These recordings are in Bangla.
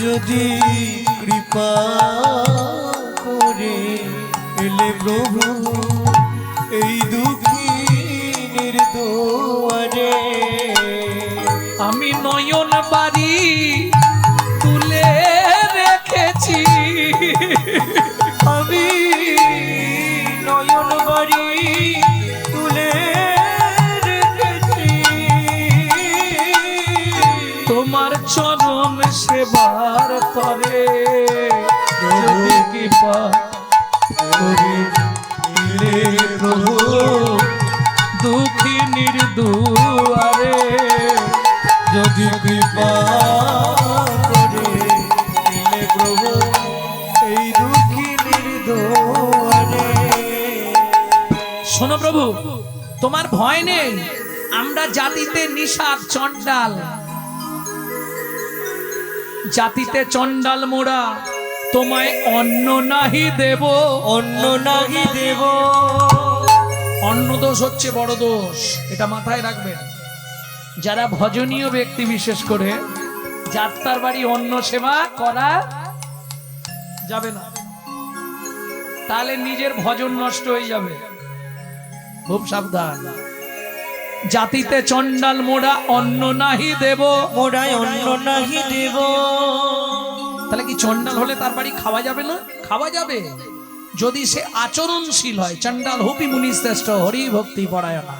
যদি কৃপা করে এলে প্রভু এই দুঃখী দুয়ারে আমি নয়ন বাড়ি তুলে রেখেছি। শোনো প্রভু তোমার ভয় নেই। আমরা জাতিতে নিষাদ চণ্ডাল। জাতিতে চণ্ডাল মোড়া তোমায় অন্ন নাহি দেব অন্য নাহি দেব। অন্ন দোষ হচ্ছে বড় দোষ, এটা মাথায় রাখবেন। যারা ভজনীয় ব্যক্তি বিশেষ করে, যাত্রার বাড়ি অন্ন সেবা করা যাবে না। তাহলে নিজের ভজন নষ্ট হয়ে যাবে। খুব সাবধান। জাতিতে চণ্ডাল মোড়া অন্ন নাহি দেব। মোড়ায় অন্য নাহি দেব। তাহলে কি চণ্ডাল হলে তার বাড়ি খাওয়া যাবে না? খাওয়া যাবে। যদি সে আচরণশীল হয় চণ্ডাল হুপি মুনি শ্রেষ্ঠ হরি ভক্তি পরায়ণা।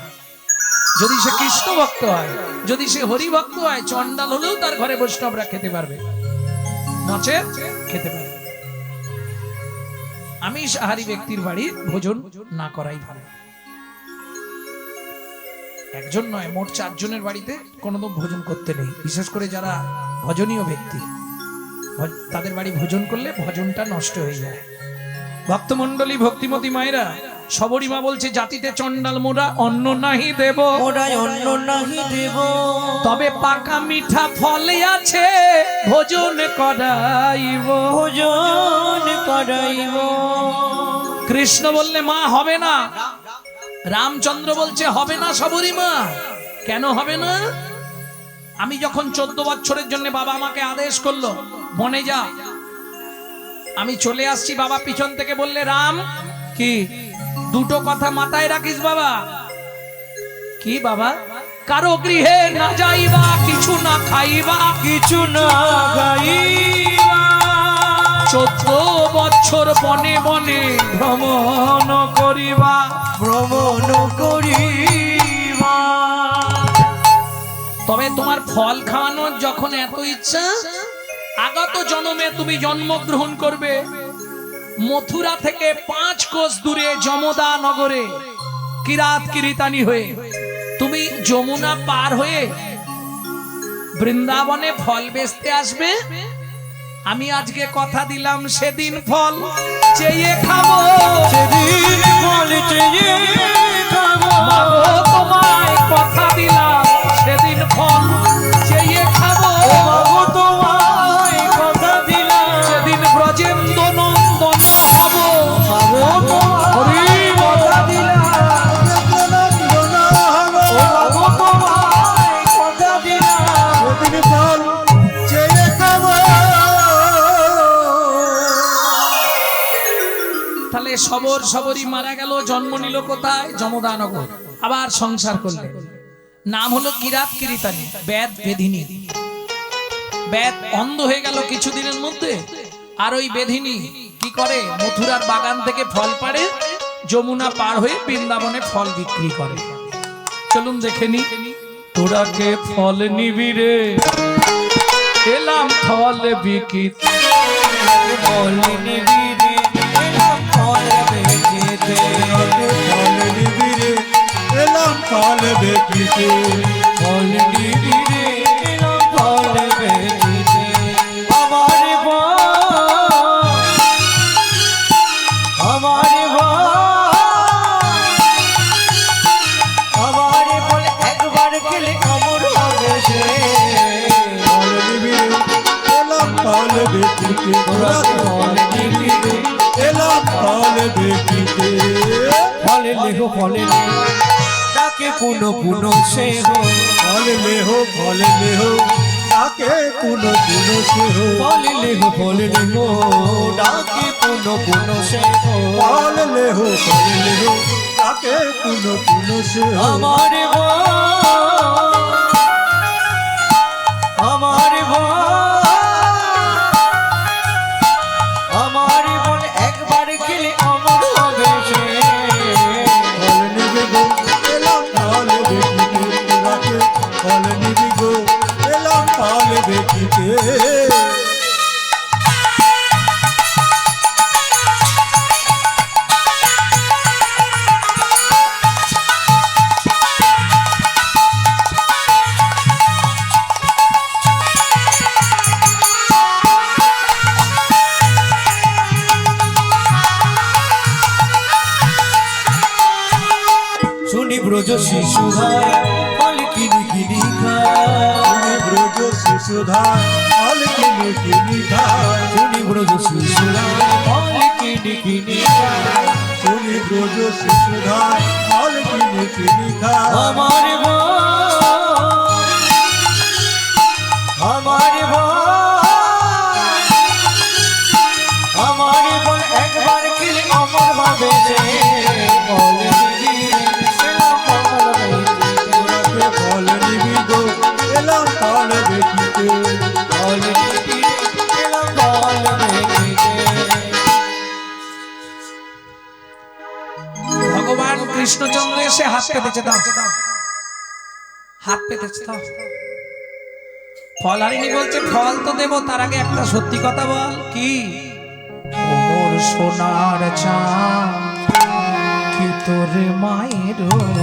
যদি সে কৃষ্ণ ভক্ত হয় যদি সে হরি ভক্ত হয় চণ্ডাল হলেও তার ঘরে বৈষ্ণবরা খেতে পারবে। নচে খেতে পারবে। আমি সাহারি ব্যক্তির বাড়ি ভোজন না করাই ভালো। একজন নয় মোট চারজনের বাড়িতে কোনোদিন ভোজন করতে নেই। বিশেষ করে যারা ভজনীয় ব্যক্তি। তাদের বাড়ি ভোজন করলে ভজনটা নষ্ট হয়ে যায়। ভক্তমন্ডলী ভক্তিমতী মায়েরা সবরী মা বলছে জাতিতে চণ্ডাল মোরা অন্ন নাহি দেব। মোড়ায় অন্য নাহি দেব। তবে পাকা মিঠা ফলে আছে ভোজন করাইব। ভোজন করাইব। কৃষ্ণ বললে মা হবে না। রামচন্দ্র বলছে, হবে না সবরী মা কেন হবে না? আমি যখন চোদ্দ বছরের জন্য বাবা আমাকে আদেশ করল, বনে যা। আমি চলে আসছি, বাবা পিছন থেকে বললে, রাম, কি? দুটো কথা মাথায় রাখিস বাবা? কি বাবা? কারও গৃহে না যাইবা, কিছু না খাইবা, কিছু না গাইবা। চোদ্দ বছর বনে বনে ভ্রমণ করিবা। ভ্রমণ করিবা। তবে তোমার ফল খাওয়ানোর যখন এত ইচ্ছা আগত জন্মে তুমি জন্মগ্রহণ করবে। মথুরা থেকে পাঁচ কোষ দূরে যমদা নগরে কিরাত কিরিতানি হয়ে তুমি যমুনা পার হয়ে বৃন্দাবনে ফল বেচতে আসবে। আমি আজকে কথা দিলাম সেদিন ফল। চেয়ে খাব। সেদিন ফল চেয়ে খাব তোমায় কথা দিলাম সেদিন ফল। তাহলে সবর সবরই মারা গেল, জন্ম নিল কোথায়? যমদানগর আবার সংসার করলে নাম হলো কিরাত কিরিতানি, বেদ বেধিনী বেদ অন্ধ হয়ে গেল কিছুদিনের মধ্যে। আর ওই বেধিনী কি করে? মথুরার বাগান থেকে ফল পাড়ে, যমুনা পার হয়ে বৃন্দাবনে ফল বিক্রি করে। চলুন দেখে নি। তোরা কে ফল নিবি রে। এলাম ফল বিকিত ফল নিবি। ফল বেচিতে ফল নিবি ডাকে পুনো পুনো সে হো ফলে লেহ ফলে লেহ ডাকে কোন কোন সেহ ফল লেহ ফল লেহ ডাকে পুন পুন সে ফল লেহ ফল লেহ ডাকে কোন কোন সেহ আমার আমার ভাই কিনি কিনি খায় শুনি ব্রজ শিশুধার ফল কিনে কিনি আমার ভাই এসে হাত পেতেছে দাও হাত পেতেছে দাও ফল হারিনি বলছে ফল তো দেবো তার আগে একটা সত্যি কথা বল। কি? সোনার চা কি তোর মায়ের বল।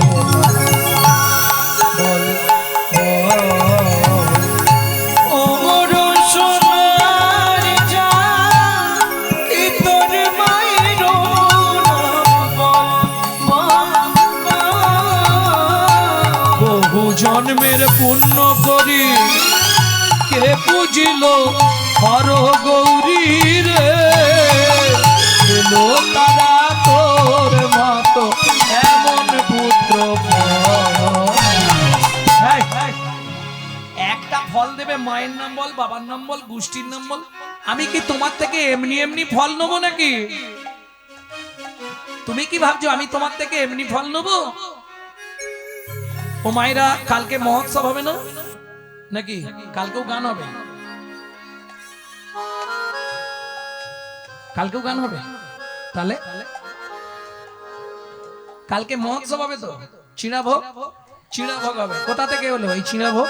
গৌরী রে তারা তোর মতো এমন পুত্র একটা ফল দেবে, মায়ের নাম বল, বাবার নাম বল, গোষ্ঠীর নাম বল। আমি কি তোমার থেকে এমনি এমনি ফল নেব নাকি? তুমি কি ভাবছ, আমি তোমার থেকে এমনি ফল নেব? ও মায়েরা, কালকে মহোৎসব হবে না? নাকি? কালকেও গান হবে? কালকেও গান হবে? তাহলে? কালকে মহোৎসব হবে তো? চিড়া ভোগ চিড়া ভোগ হবে। কোথা থেকে হলো এই চিড়া ভোগ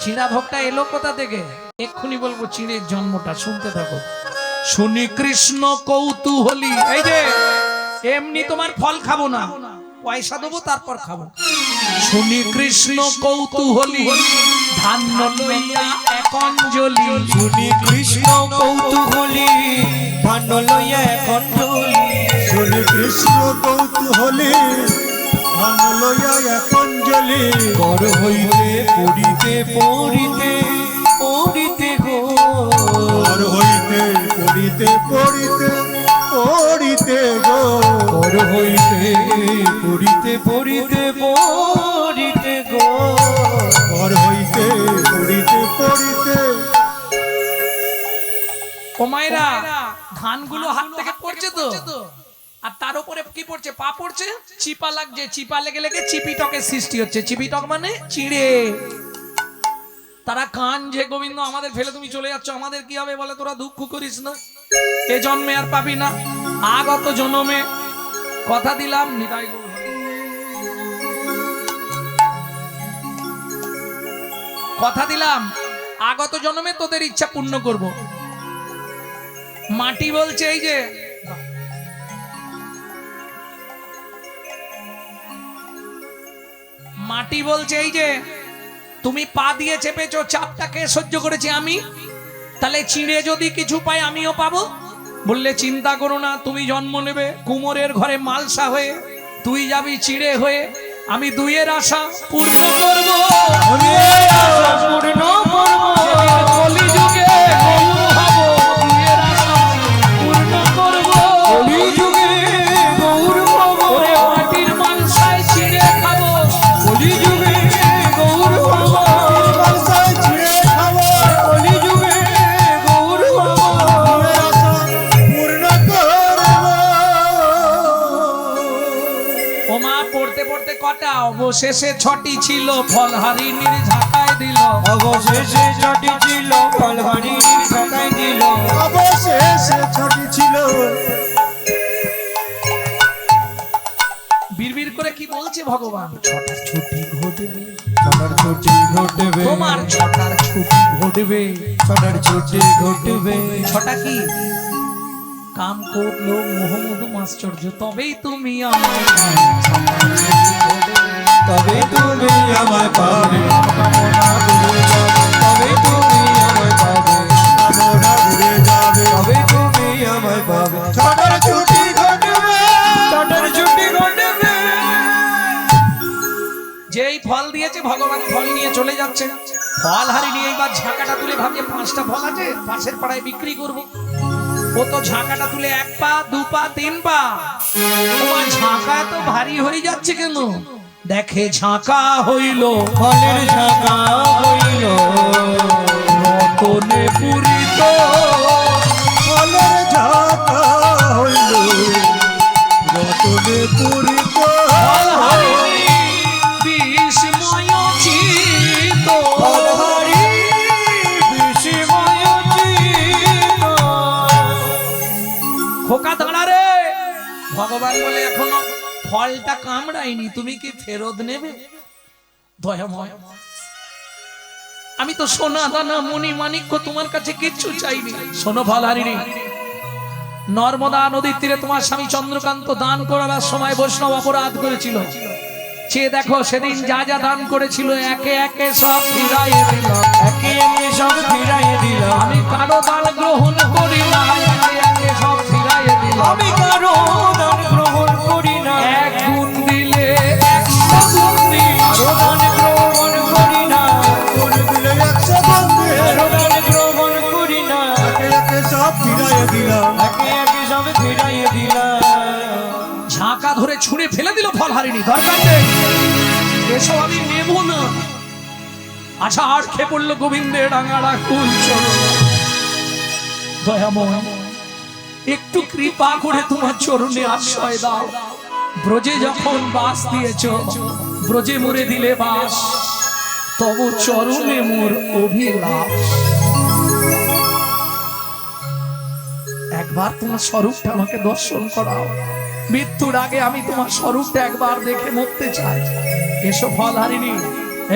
চিড়া ভোগটা এলো কোথা থেকে? এক্ষুনি বলব চিড়ের জন্মটা, শুনতে থাকো। শুনি কৃষ্ণ কৌতূহলী। এই যে, এমনি তোমার ফল খাব না। পয়সা দেবো তারপর খাব। শুনি কৃষ্ণ কৌতূহলী ধান্য লইয়া এক অঞ্জলি শুনি কৃষ্ণ কৌতূহলী ভাণ্ড লইয়া এখন ঢুলি শুনি কৃষ্ণ কৌতূহলী ধান লইয়া এক অঞ্জলি কর হইতে পড়িতে পড়িতে পড়িতে গো। ঘর হইতে পড়িতে পড়িতে পড়িতে গো। হইতে পড়িতে পড়িতে পড়িতে গো। হইতে পড়িতে পড়িতে। ও মায়েরা ধানগুলো হাত থেকে পড়ছে তো? আর তার উপরে কি পড়ছে? পা পড়ছে? চিপা লাগছে চিপা লেগে লেগে চিপিটকের সৃষ্টি হচ্ছে। চিপিটক মানে চিড়ে। তারা কান যে গোবিন্দ আমাদের ফেলে তুমি চলে যাচ্ছ। আমাদের কি হবে বলে? তোরা দুঃখ করিস না। এ জন্মে আর পাবি না। আগত জন্মে কথা দিলাম নিতাই কথা দিলাম, আগত জন্মে তোদের ইচ্ছা পূর্ণ করব। মাটি বলছে এই যে, মাটি বলছে এই যে, তুমি পা দিয়ে চেপেছো, চাপটাকে সহ্য করেছি আমি। তাহলে চিড়ে যদি কিছু পাই আমিও পাবো? বললে, চিন্তা করো না, তুমি জন্ম নেবে কুমোরের ঘরে মালসা হয়ে, তুই যাবি চিড়ে হয়ে, আমি দুইয়ের আশা পূর্ণ করব। পূর্ণ করব। অবশেষে ছটি ছিল ফল হারিনির ঝাঁকায় দিল। অবশেষে ছটি ছিল ফলহারি ঢাকাই দিল। অবশেষে ছটি ছিল। বিড়বিড় করে কি বলছে ভগবান? ছটার ছুটি ঘটবে ছটার ছুটি ঘটবে। তোমার ছটার ছুটি ঘটবে। ছটার ছুটি ঘটবে। ছটা কি? কাম করল মোহাম্মদ আশ্চর্য তবেই তুমি আমায় তবে তুমি আমায় পাবে। তবে তুমি আমায় পাবে। ঘুরে যাবে তবে তুমি আমায় পাবে। ছটার ছুটি ঘটবে। ছটার ছুটি ঘটবে। যেই ফল দিয়েছে ভগবান ফল নিয়ে চলে যাচ্ছে। ফল হারি নিয়ে এবার ঝাঁকাটা তুলে ভাবছে পাঁচটা ফল আছে পাশের পাড়ায় বিক্রি করব। ও তো ঝাঁকাটা তুলে এক পা দু পা তিন পা। তোমার ঝাঁকা এত ভারী হয়ে যাচ্ছে কেন? দেখে ঝাঁকা হইল ফলের ঝাঁকা হইল। রতনে পুরিত কামড়াইনি তুমি কি ফেরত নেবে? দয়াময়। আমি তো সোনা দানা মণি মাণিক্য, তোমার কাছে কিচ্ছু চাইনি। শোনো ফলহারিণী নর্মদা নদীর তীরে তোমার স্বামী চন্দ্রকান্ত দান করাবার সময় বৈষ্ণব অপরাধ করেছিল। সে দেখো সেদিন যা যা দান করেছিল, একে একে সব ফিরাইয়ে দিল। একে একে সব ফিরাইয়ে দিল। আমি কারও দান গ্রহণ করি না একে একে সব ফিরাইয়ে দিল। আমি কারও হারিনি, দরকার নেই। এসব আমি নেব না। আচ্ছা আর খেয়ে পড়ল গোবিন্দের ডাঙাড়া কুল দয়াময়, একটু কৃপা করে তোমার চরণে আশ্রয় দাও। ব্রজে যখন বাস দিয়েছ, ব্রজে মরে দিলে বাস। তব চরণে মোর অভিলাষ। একবার তোমার স্বরূপটা আমাকে দর্শন করাও। মৃত্যুর আগে আমি তোমার স্বরূপটা একবার দেখে মরতে চাই। এসো ফল হারিনি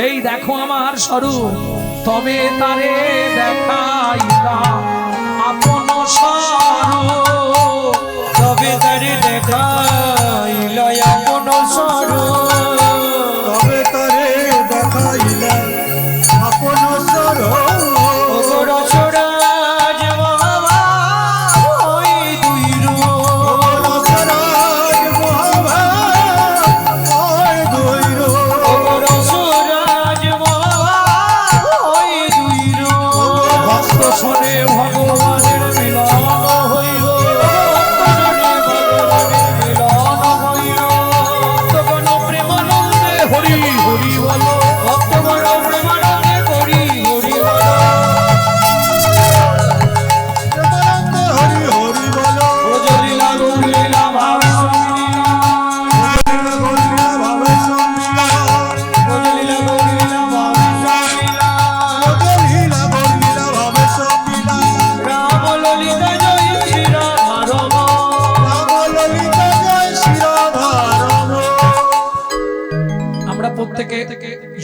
এই দেখো আমার স্বরূপ। তবে তারে দেখাইলাম আপন স্বরূপ। তবে তারে দেখাইল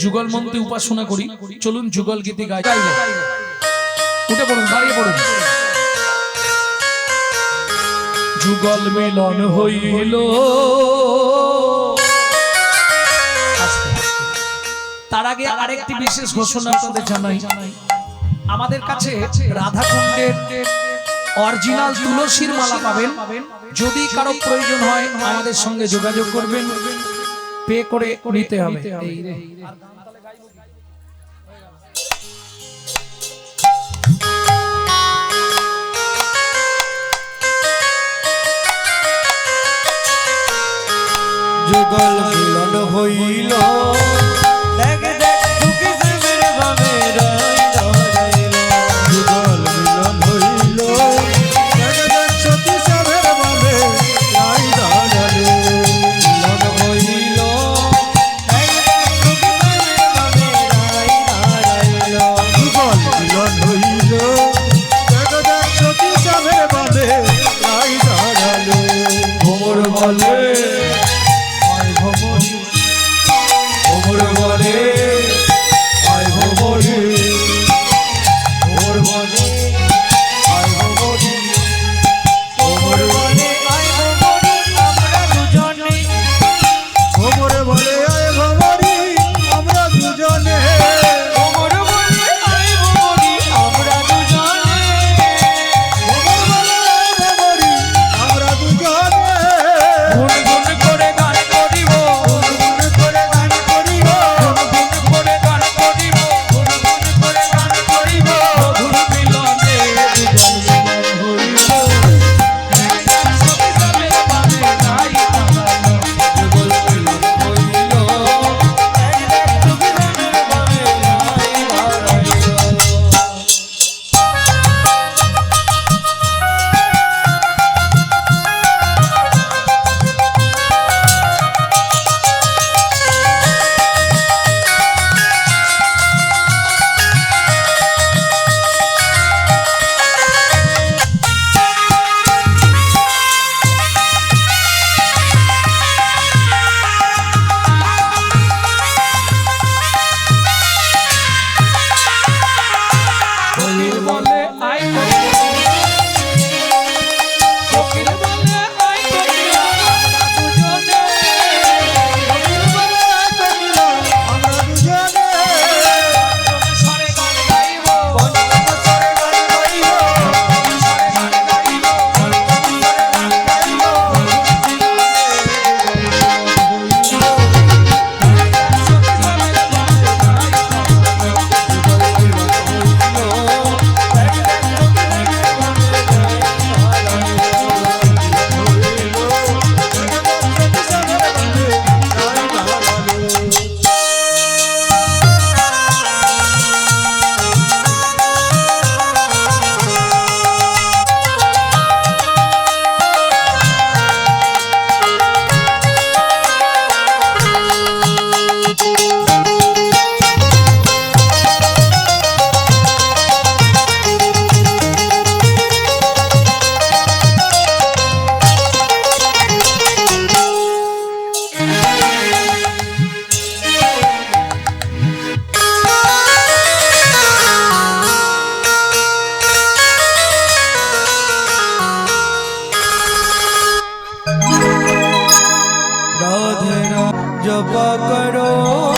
যুগল মন্ত্রে উপাসনা করি। চলুন যুগল গীতি গাই। উঠে পড়ুন, দাঁড়িয়ে পড়ুন। যুগল মিলন হইল। তার আগে আরেকটি বিশেষ ঘোষণা আপনাদের জানাই। আমাদের কাছে রাধাকুণ্ডের অরিজিনাল তুলসীর মালা পাবেন। যদি কারও প্রয়োজন হয়, আমাদের সঙ্গে যোগাযোগ করবেন। পে করে নিতে হবে এই রে। যুগল মিলন হইল میرا جب کرو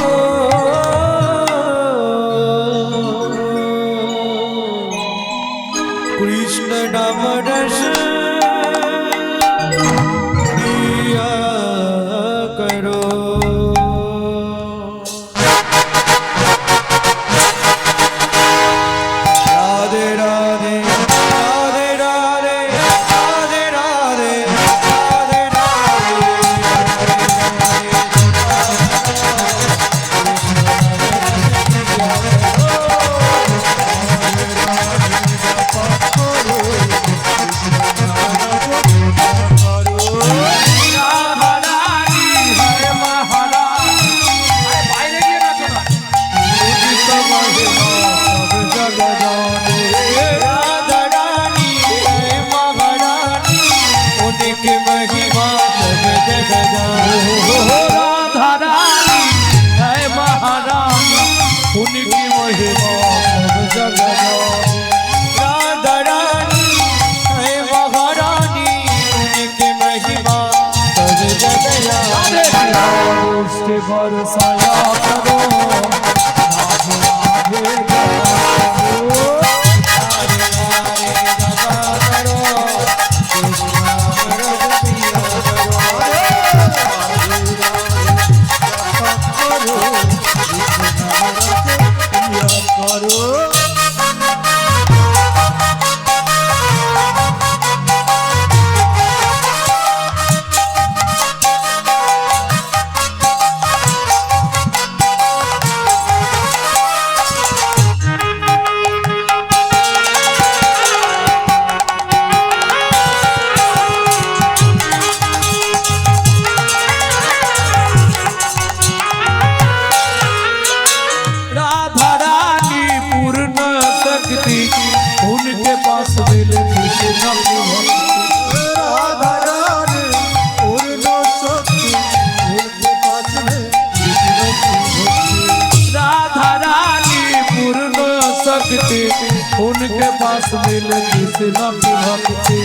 उनके पास मिले कृष्ण की भक्ति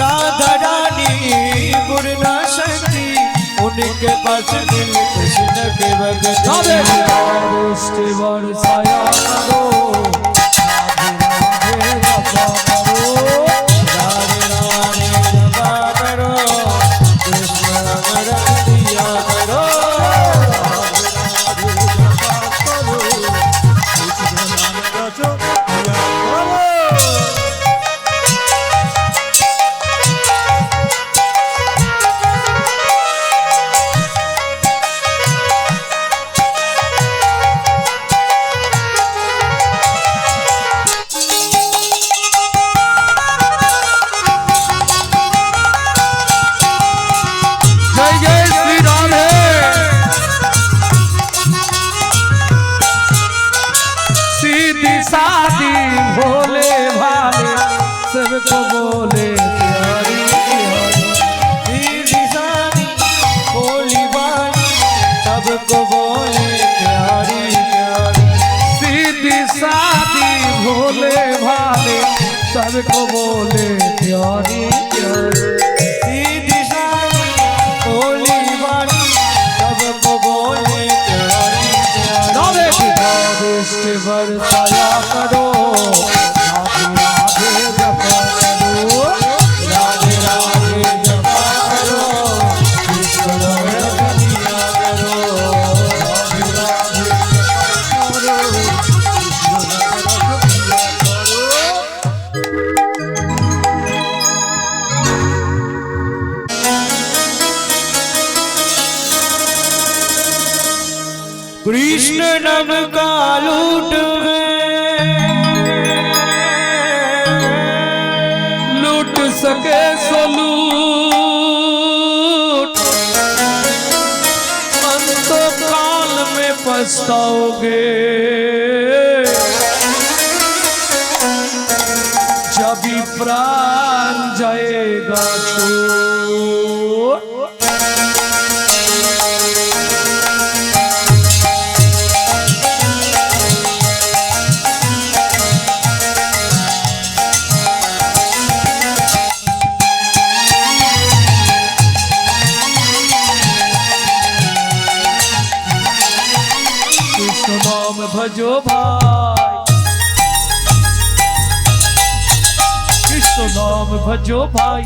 राधा रानी पूर्ण शक्ति उनके पास मिल कृष्ण के भगत वृष्टि बरसाया करो राधे राधे जपा बोले प्यारी प्यारी दीदी पछताओगे जब भी प्राण जाएगा छूट जो भाई,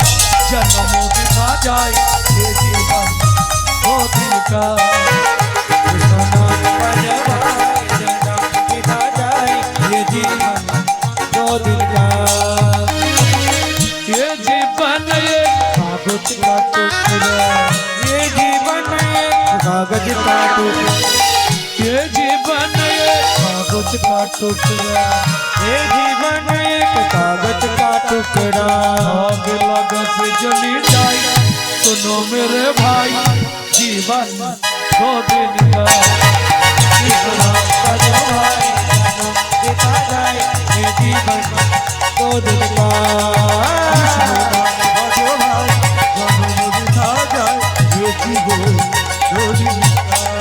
जन्मों दिखा जाए, ये जीवन है जीवन जीवन कागज़ का टुकड़ा। ये जीवन कागज़ कागज़ का टुकड़ा। ये जीवन, एक कागज़ का टुकड़ा। आग लग से जली जाए। सुनो मेरे भाई, जीवन दो दिन का जो जो जाए। जीवन दो दिन का